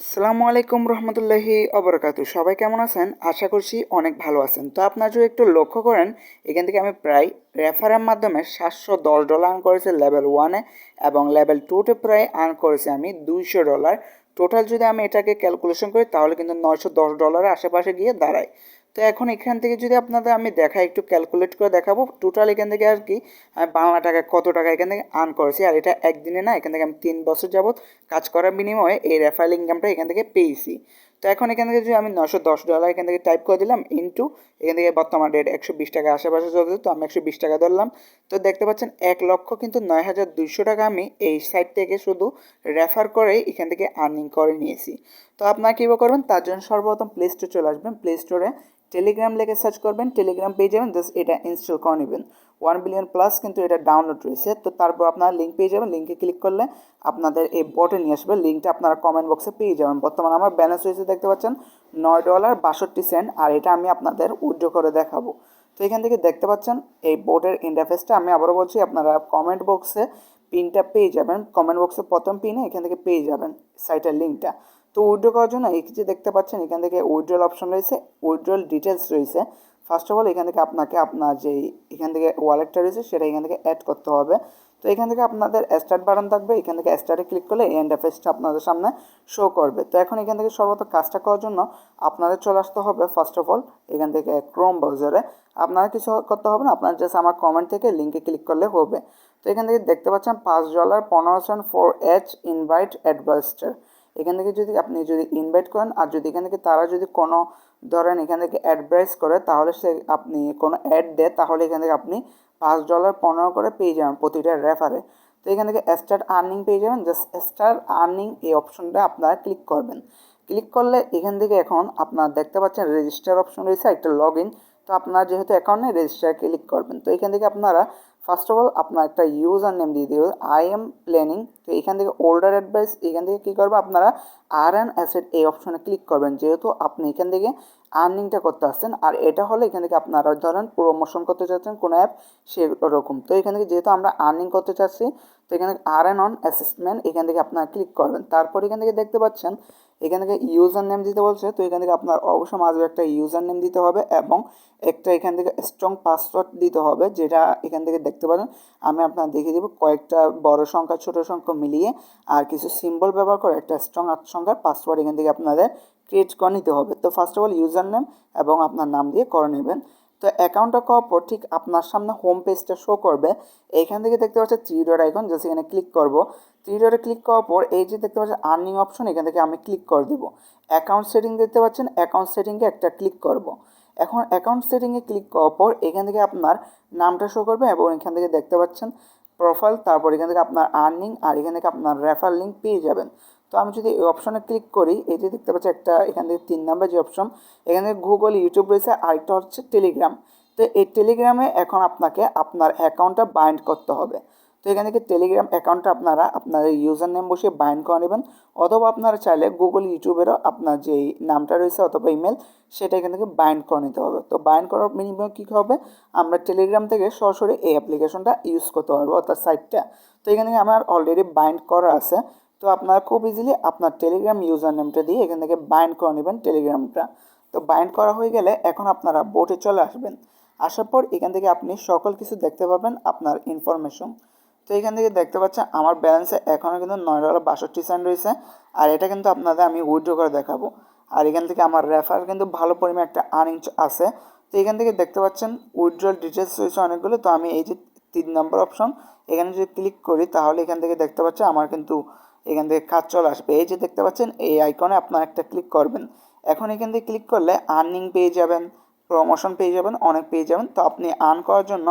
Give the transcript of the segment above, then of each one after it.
আসসালামু আলাইকুম রহমতুল্লাহি অবরাকাত। সবাই কেমন আছেন? আশা করছি অনেক ভালো আছেন। তো আপনার যদি একটু লক্ষ্য করেন, এখান থেকে আমি প্রায় রেফারের মাধ্যমে সাতশো দশ ডলার আর্ন করেছি লেভেল ওয়ানে এবং লেভেল টুতে প্রায় আর্ন করেছি আমি দুইশো ডলার। টোটাল যদি আমি এটাকে ক্যালকুলেশন করি, তাহলে কিন্তু নয়শো দশ ডলারের আশেপাশে গিয়ে দাঁড়ায়। তো এখন এখান থেকে যদি আপনাদের আমি দেখাই, একটু ক্যালকুলেট করে দেখাবো। টোটাল এখান থেকে আর কি বাংলা টাকা কত টাকা এখান থেকে আর্ন করেছি। আর এটা একদিনে না, এখান থেকে আমি তিন বছর যাবত কাজ করার বিনিময়ে এই রেফারেল ইনকামটা এখান থেকে পেয়েছি। তো এখন এখান থেকে যদি আমি নশো দশ ডলার এখান থেকে টাইপ করে দিলাম ইন্টু এখান থেকে বর্তমান রেট একশো বিশ টাকা আশেপাশে চলছে, তো আমি একশো বিশ টাকা ধরলাম। তো দেখতে পাচ্ছেন, এক লক্ষ কিন্তু নয় হাজার দুইশো টাকা আমি এই সাইট থেকে শুধু রেফার করে এখান থেকে আর্নিং করে নিয়েছি। তো আপনারা কীভাবে করবেন, তার জন্য সর্বপ্রথম প্লে স্টোর চলে আসবেন। প্লে স্টোরে টেলিগ্রাম লেগে সার্চ করবেন টেলিগ্রাম পেয়ে যাবেন জাস্ট এটা ইনস্টল করে নেবেন। ওয়ান বিলিয়ন প্লাস কিন্তু এটা ডাউনলোড রয়েছে, তো তারপর আপনারা লিঙ্ক পেয়ে যাবেন লিঙ্কে ক্লিক করলে আপনাদের এই বটে নিয়ে আসবে লিঙ্কটা আপনারা কমেন্ট বক্সে পেয়ে যাবেন। বর্তমানে আমার ব্যালেন্স রয়েছে দেখতে পাচ্ছেন, নয় ডলার বাষট্টি সেন্ট আর এটা আমি আপনাদের উইথড্র করে দেখাবো। তো এখান থেকে দেখতে পাচ্ছেন, এই বোর্ডের ইন্টারফেসটা আমি আবারও বলছি, আপনারা কমেন্ট বক্সে পিনটা পেয়ে যাবেন। কমেন্ট বক্সে প্রথম পিনে এখান থেকে পেয়ে যাবেন সাইটের লিঙ্কটা তো উইড্রো করার জন্য এই যে দেখতে পাচ্ছেন, এখান থেকে উইড্রোল অপশন রয়েছে উইড্রোল ডিটেলস রয়েছে। ফার্স্ট অফ অল এখান থেকে আপনাকে আপনার যে এখান থেকে ওয়ালেটটা রয়েছে, সেটা এখান থেকে অ্যাড করতে হবে। তো এখান থেকে আপনাদের স্টার্ট বাটন থাকবে, এখান থেকে স্টার্টে ক্লিক করলে এই ইন্টারফেসটা আপনাদের সামনে শো করবে। তো এখন এখান থেকে সর্বত কাজটা করার জন্য আপনাদের চলে আসতে হবে ফার্স্ট অফ অল এখান থেকে ক্রোম ব্রাউজারে আপনারা কিছু করতে হবে না, আপনার জাস্ট আমার কমেন্ট থেকে লিঙ্কে ক্লিক করলে হবে। তো এখান থেকে দেখতে পাচ্ছেন, পাঁচ ডলার পনেরো সেন্ট ফোর এইচ ইনভাইট অ্যাডভাইস্টার এখান থেকে যদি আপনি যদি ইনভাইট করেন, আর যদি এখান থেকে তারা যদি কোনো ধরেন এখান থেকে অ্যাডভাইস করে, তাহলে সে আপনি কোনো অ্যাড দেয়, তাহলে এখান থেকে আপনি পাঁচ ডলার পনেরো করে পেয়ে যাবেন প্রতিটা রেফারে তো এখান থেকে স্টার্ট আর্নিং পেয়ে যাবেন জাস্ট স্টার্ট আর্নিং এই অপশনটা আপনারা ক্লিক করবেন। ক্লিক করলে এখান থেকে এখন আপনারা দেখতে পাচ্ছেন রেজিস্টার অপশন রয়েছে, একটা লগ ইন তো আপনার যেহেতু অ্যাকাউন্টে রেজিস্টার ক্লিক করবেন। তো এখান থেকে আপনারা ফার্স্ট অফ অল আপনার একটা ইউজার নেম দিয়ে দেবে আই এম প্ল্যানিং তো এখান থেকে ওল্ডার অ্যাডভাইস এখান থেকে কী করবে আপনারা আর অ্যান অ্যাসেট এই অপশনে ক্লিক করবেন। যেহেতু আপনি এখান থেকে আর্নিংটা করতে আসছেন, আর এটা হলে এখান থেকে আপনারা ধরেন প্রমোশন করতে চাচ্ছেন কোনো অ্যাপ সেরকম। তো এখান থেকে যেহেতু আমরা আর্নিং করতে চাচ্ছি তো এখানে আর অ্যান অন অ্যাসেসমেন্ট এখান থেকে আপনারা ক্লিক করবেন। তারপর এখান থেকে দেখতে পাচ্ছেন, এখান থেকে ইউজার নেম দিতে বলছে, তো এখান থেকে আপনার অবশ্যই মাঝে একটা ইউজার নেম দিতে হবে এবং একটা এখান থেকে স্ট্রং পাসওয়ার্ড দিতে হবে, যেটা এখান থেকে দেখতে পারেন, আমি আপনার দেখিয়ে দেবো কয়েকটা বড় সংখ্যা, ছোট সংখ্যা মিলিয়ে আর কিছু সিম্বল ব্যবহার করে একটা স্ট্রং আট সংখ্যার পাসওয়ার্ড এখান থেকে আপনাদের ক্রিয়েট করে নিতে হবে। তো first of all user name এবং আপনার নাম দিয়ে করে নেবেন। তো অ্যাকাউন্টটা করার পর ঠিক আপনার সামনে হোম পেজটা শো করবে। এইখান থেকে দেখতে পাচ্ছি থ্রি ডট আইকন জাস্ট এখানে ক্লিক করব। থ্রি ডটে ক্লিক করার পর এই যে দেখতে পাচ্ছেন আর্নিং অপশন এখান থেকে আমি ক্লিক করে দেবো। অ্যাকাউন্ট সেটিং দেখতে পাচ্ছেন অ্যাকাউন্ট সেটিংয়ে একটা ক্লিক করব। এখন অ্যাকাউন্ট সেটিংয়ে ক্লিক করার পর এখান থেকে আপনার নামটা শো করবে এবং এখান থেকে দেখতে পাচ্ছেন প্রোফাইল তারপর এখান থেকে আপনার আর্নিং আর এখান থেকে আপনার রেফার লিঙ্ক পেয়ে যাবেন। তো আমি যদি এই অপশনে ক্লিক করি, এই যে দেখতে পাচ্ছি একটা, এখান থেকে তিন নাম্বার যে অপশন এখান গুগল ইউটিউব রয়েছে আরেকটা হচ্ছে টেলিগ্রাম তো এই টেলিগ্রামে এখন আপনাকে আপনার অ্যাকাউন্টটা বাইন্ড করতে হবে। তো এখান থেকে টেলিগ্রাম অ্যাকাউন্টটা আপনারা আপনার ইউজার নেম বসিয়ে বাইন্ড করে নেবেন, অথবা আপনারা চাইলে গুগল ইউটিউবেরও আপনার যেই নামটা রয়েছে অথবা ইমেল সেটা এখান থেকে বাইন্ড করে নিতে হবে। তো বাইন্ড করার মিনিমাম কী হবে? আমরা টেলিগ্রাম থেকে সরাসরি এই অ্যাপ্লিকেশনটা ইউজ করতে পারব, অর্থাৎ সাইটটা তো এখানে আমার অলরেডি বাইন্ড করা আছে। তো আপনারা খুব ইজিলি আপনার টেলিগ্রাম ইউজার নেমটা দিয়ে এখান থেকে বাইন্ড করে নেবেন টেলিগ্রামটা তো বাইন্ড করা হয়ে গেলে এখন আপনারা বোটে চলে আসবেন। আসার পর এখান থেকে আপনি সকল কিছু দেখতে পাবেন আপনার ইনফরমেশন তো এখান থেকে দেখতে পাচ্ছেন আমার ব্যালেন্সে এখনও কিন্তু নয় ডলার বাষট্টি সেন্ট রয়েছে। আর এটা কিন্তু আপনাদের আমি উইড্রো করে দেখাবো। আর এখান থেকে আমার রেফার কিন্তু ভালো পরিমাণে একটা আর্নিং আছে। তো এখান থেকে দেখতে পাচ্ছেন উইড্রল ডিটেলস রয়েছে অনেকগুলো। তো আমি এই যে তিন নম্বর অপশন এখানে যদি ক্লিক করি তাহলে এখান থেকে দেখতে পাচ্ছি আমার কিন্তু এখান থেকে কাজ চলে আসবে। এই যে দেখতে পাচ্ছেন, এই আইকনে আপনার একটা ক্লিক করবেন। এখন এখান থেকে ক্লিক করলে আর্নিং পেয়ে যাবেন প্রমোশন পেয়ে যাবেন, অনেক পেয়ে যাবেন। তো আপনি আর্ন করার জন্য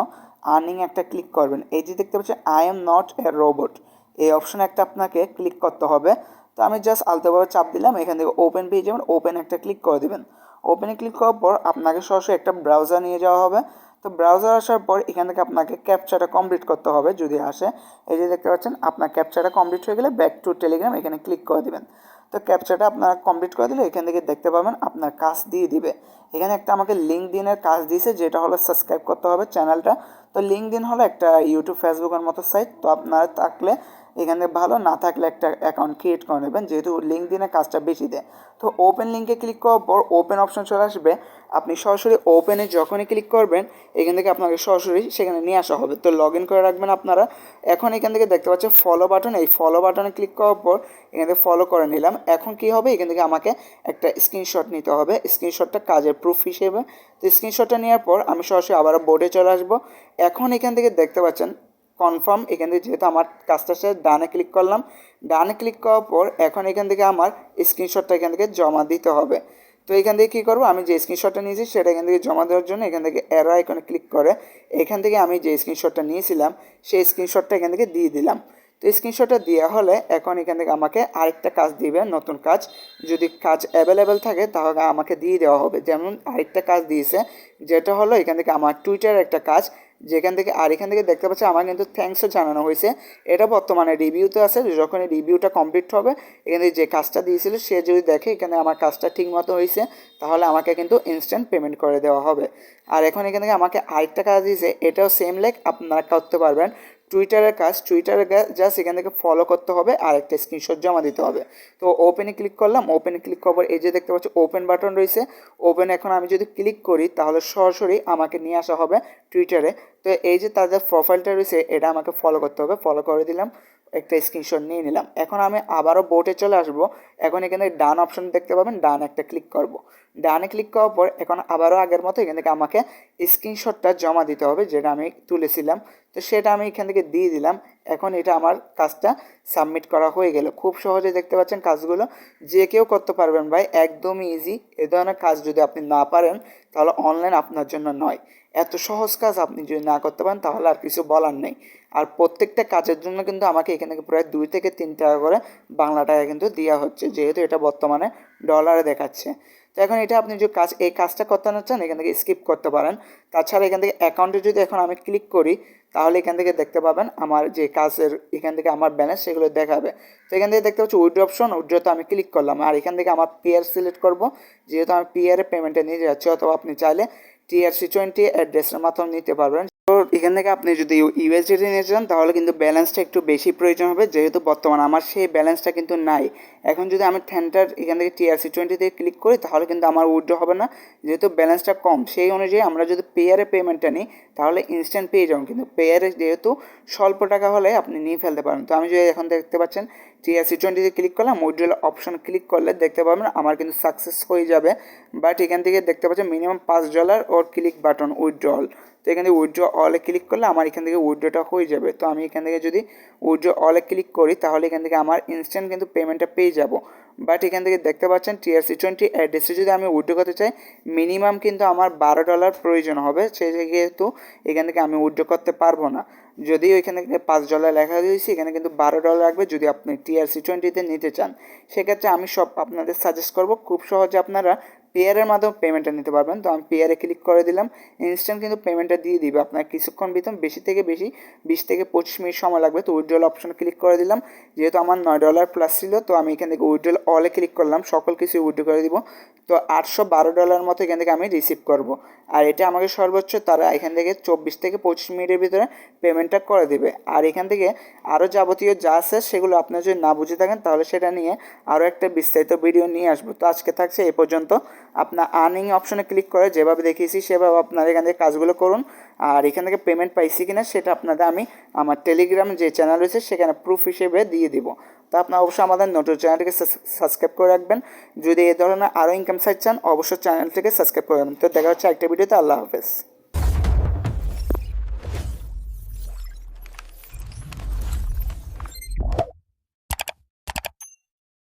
আর্নিং একটা ক্লিক করবেন। এই যে দেখতে পাচ্ছেন I am not a robot এই অপশনে একটা আপনাকে ক্লিক করতে হবে। তো আমি জাস্ট আলতোভাবে চাপ দিলাম, এখান থেকে ওপেন পেয়ে যাবেন ওপেন একটা ক্লিক করে দেবেন। ওপেনে ক্লিক করার পর আপনাকে সরাসরি একটা ব্রাউজার নিয়ে যাওয়া হবে। তো ব্রাউজার আসার পর এখান থেকে আপনাকে ক্যাপচারটা কমপ্লিট করতে হবে যদি আসে। এই যে দেখতে পাচ্ছেন, আপনার ক্যাপচারটা কমপ্লিট হয়ে গেলে ব্যাক টু টেলিগ্রাম এখানে ক্লিক করে দেবেন। তো ক্যাপচারটা আপনারা কমপ্লিট করে দিলে এখান থেকে দেখতে পাবেন আপনার কাজ দিয়ে দিবে। এখানে একটা আমাকে লিঙ্ক দিনের কাজ দিয়েছে, যেটা হলো সাবস্ক্রাইব করতে হবে চ্যানেলটা। তো লিঙ্ক দিন হলো একটা ইউটিউব ফেসবুকের মতো সাইট তো আপনারা থাকলে এখানে ভালো না থাকলে একটা অ্যাকাউন্ট ক্রিয়েট করে নেবেন, যেহেতু লিঙ্ক দিনে কাজটা বেশি দেয়। তো ওপেন লিঙ্কে ক্লিক করার পর ওপেন অপশন চলে আসবে। আপনি সরাসরি ওপেনে যখনই ক্লিক করবেন, এখান থেকে আপনাকে সরাসরি সেখানে নিয়ে আসা হবে। তো লগ ইন করে রাখবেন আপনারা। এখন এখান থেকে দেখতে পাচ্ছেন ফলো বাটন এই ফলো বাটনে ক্লিক করার পর এখান থেকে ফলো করে নিলাম। এখন কি হবে? এখান থেকে আমাকে একটা স্ক্রিনশট নিতে হবে। স্ক্রিনশটটা কাজের প্রুফ হিসেবে। তো স্ক্রিনশটটা নেওয়ার পর আমি সরাসরি আবারও বোর্ডে চলে আসব। এখন এখান থেকে দেখতে পাচ্ছেন কনফার্ম এখান থেকে যেহেতু আমার কাজটা শেষ ডানে ক্লিক করলাম ডানে ক্লিক করার পর এখন এখান থেকে আমার স্ক্রিনশটটা এখান থেকে জমা দিতে হবে তো এখান থেকে কী করব আমি যে স্ক্রিনশটটা নিয়েছি সেটা এখান থেকে জমা দেওয়ার জন্য এখান থেকে অ্যারো আইকনে ক্লিক করে এখান থেকে আমি যে স্ক্রিনশটটা নিয়েছিলাম সেই স্ক্রিনশটটা এখান থেকে দিয়ে দিলাম তো স্ক্রিনশটটা দেওয়া হলে এখন এখান থেকে আমাকে আরেকটা কাজ দিবে নতুন কাজ যদি কাজ অ্যাভেলেবেল থাকে তাহলে আমাকে দিয়ে দেওয়া হবে যেমন আরেকটা কাজ দিয়েছে যেটা হলো এখান থেকে আমার টুইটারের একটা কাজ যেখান থেকে আর এখান থেকে দেখতে পাচ্ছি আমার কিন্তু থ্যাংকসও জানানো হয়েছে। এটা বর্তমানে রিভিউতে আছে যখন এই রিভিউটা কমপ্লিট হবে, এখানে যে কাজটা দিয়েছিল সে যদি দেখে এখানে আমার কাজটা ঠিক মতো হয়েছে, তাহলে আমাকে কিন্তু ইনস্ট্যান্ট পেমেন্ট করে দেওয়া হবে। আর এখন এখান থেকে আমাকে আরেকটা কাজ দিয়েছে, এটাও সেম লেক আপনারা করতে পারবেন। টুইটারের কাজ টুইটারের জাস্ট এখান থেকে ফলো করতে হবে আর একটা স্ক্রিনশট জমা দিতে হবে। তো ওপেনে ক্লিক করলাম ওপেনে ক্লিক করার এই যে দেখতে পাচ্ছি ওপেন বাটন রয়েছে ওপেন এখন আমি যদি ক্লিক করি তাহলে সরাসরি আমাকে নিয়ে আসা হবে টুইটারে তো এই যে তাদের প্রোফাইলটা রয়েছে, এটা আমাকে ফলো করতে হবে ফলো করে দিলাম, একটা স্ক্রিনশট নিয়ে নিলাম। এখন আমি আবারও বোটে চলে আসব, এখন এখানে ডান অপশন দেখতে পাবেন ডান একটা ক্লিক করব। ডানে ক্লিক করার পর এখন আবারও আগের মতো এখান থেকে আমাকে স্ক্রিনশটটা জমা দিতে হবে, যেটা আমি তুলেছিলাম। তো সেটা আমি এখান থেকে দিয়ে দিলাম। এখন এটা আমার কাজটা সাবমিট করা হয়ে গেল। খুব সহজে দেখতে পাচ্ছেন কাজগুলো। যে কেউ করতে পারবেন ভাই একদমই ইজি এ ধরনের কাজ যদি আপনি না পারেন, তাহলে অনলাইন আপনার জন্য নয়। এত সহজ কাজ আপনি যদি না করতে পারেন, তাহলে আর কিছু বলার নেই। আর প্রত্যেকটা কাজের জন্য কিন্তু আমাকে এখানে প্রায় দুই থেকে তিন টাকা করে বাংলা টাকা কিন্তু দেওয়া হচ্ছে, যেহেতু এটা বর্তমানে ডলারে দেখাচ্ছে। এখন এটা আপনি যে কাজ, এই কাজটা করতে না চান, এখান থেকে স্কিপ করতে পারেন। তাছাড়া এখান থেকে অ্যাকাউন্টে যদি এখন আমি ক্লিক করি, তাহলে এখান থেকে দেখতে পাবেন আমার যে কাজের এখান থেকে আমার ব্যালেন্স সেগুলো দেখাবে। তো এখান থেকে দেখতে পাচ্ছি উইড্রো অপশন উইড্রোতে আমি ক্লিক করলাম। আর এখান থেকে আমার পিআর সিলেক্ট করব। যেহেতু আমি পিআর পেমেন্টে নিয়ে যাচ্ছি, অথবা আপনি চাইলে টিআরসি টোয়েন্টি অ্যাড্রেসের মাধ্যমে নিতে পারবেন। এখান থেকে আপনি যদি ইউএসডিটি নিয়ে যান, তাহলে কিন্তু ব্যালেন্সটা একটু বেশি প্রয়োজন হবে, যেহেতু বর্তমানে আমার সেই ব্যালেন্সটা কিন্তু নাই। এখন যদি আমি ঠ্যানটার এখান থেকে টিআরসি থেকে ক্লিক করি, তাহলে কিন্তু আমার উইড্রো হবে না। যেহেতু ব্যালেন্সটা কম, সেই অনুযায়ী আমরা যদি পেয়ারে পেমেন্টটা নিই, তাহলে ইনস্ট্যান্ট পেয়ে যাবেন কিন্তু পেয়ারে যেহেতু স্বল্প টাকা হলে আপনি নিয়ে ফেলতে পারেন। তো আমি যদি এখন দেখতে পাচ্ছেন টিআরসি টোয়েন্টিতে ক্লিক করলাম উইড্রল অপশন ক্লিক করলে দেখতে পাবেন আমার কিন্তু সাকসেস হয়ে যাবে। বাট এখান থেকে দেখতে পাচ্ছেন মিনিমাম পাঁচ dollar or click button withdrawal তো এখান থেকে উইড্রো অলে ক্লিক করলে আমার এখান থেকে উইড্রোটা হয়ে যাবে। তো আমি এখান থেকে যদি উইড্রো অলে ক্লিক করি, তাহলে এখান থেকে আমার ইনস্ট্যান্ট কিন্তু পেমেন্টটা পেয়ে যাব। বাট এখান থেকে দেখতে পাচ্ছেন টিআরসি টোয়েন্টি অ্যাড্রেসে যদি আমি উইড্রো করতে চাই মিনিমাম কিন্তু আমার বারো ডলার প্রয়োজন হবে। সেই যেহেতু এখান থেকে আমি উইড্রো করতে পারব না। যদি ওইখানে পাঁচ ডলার লেখা দিয়েছি, এখানে কিন্তু বারো ডলার লাগবে যদি আপনি টিআরসি টোয়েন্টিতে নিতে চান। সেক্ষেত্রে আমি সব আপনাদের সাজেস্ট করব। খুব সহজে আপনারা পেয়ারের মাধ্যমে পেমেন্টটা নিতে পারবেন। তো আমি পেয়ারে ক্লিক করে দিলাম। ইনস্ট্যান্ট কিন্তু পেমেন্টটা দিয়ে দিবে। আপনার কিছুক্ষণ ভিতর বেশি থেকে বেশি বিশ থেকে পঁচিশ মিনিট সময় লাগবে। তো উইড্রল অপশন ক্লিক করে দিলাম। যেহেতু আমার নয় ডলার প্লাস ছিল, তো আমি এখান থেকে উইড্রল অলে ক্লিক করলাম। সকল কিছু উইড্রো করে দিব। তো আটশো বারো ডলার মতো এখান থেকে আমি রিসিভ করব। আর এটা আমাকে সর্বোচ্চ তারা এখান থেকে চব্বিশ থেকে পঁচিশ মিনিটের ভিতরে পেমেন্টটা করে দেবে। আর এখান থেকে আরও যাবতীয় যা আছে সেগুলো আপনার যদি না বুঝে থাকেন, তাহলে সেটা নিয়ে আরও একটা বিস্তারিত ভিডিও নিয়ে আসব। তো আজকে থাকছে এই পর্যন্ত। আপনার আর্নিং অপশনে ক্লিক করে যেভাবে দেখিয়েছি, সেভাবে আপনারা এখান থেকে কাজগুলো করুন। আর এখান থেকে পেমেন্ট পাইছি কিনা, সেটা আপনাদের আমি আমার টেলিগ্রাম যে চ্যানেল রয়েছে, সেখানে প্রুফ হিসেবে দিয়ে দিব। তো আপনারা অবশ্যই আমাদের নতুন চ্যানেলটিকে সাবস্ক্রাইব করে রাখবেন। যদি এ ধরনের আরও ইনকাম সাইট চান, অবশ্যই চ্যানেলটিকে সাবস্ক্রাইব করে রাখবেন তো দেখা হচ্ছে একটা ভিডিওতে আল্লাহ হাফেজ।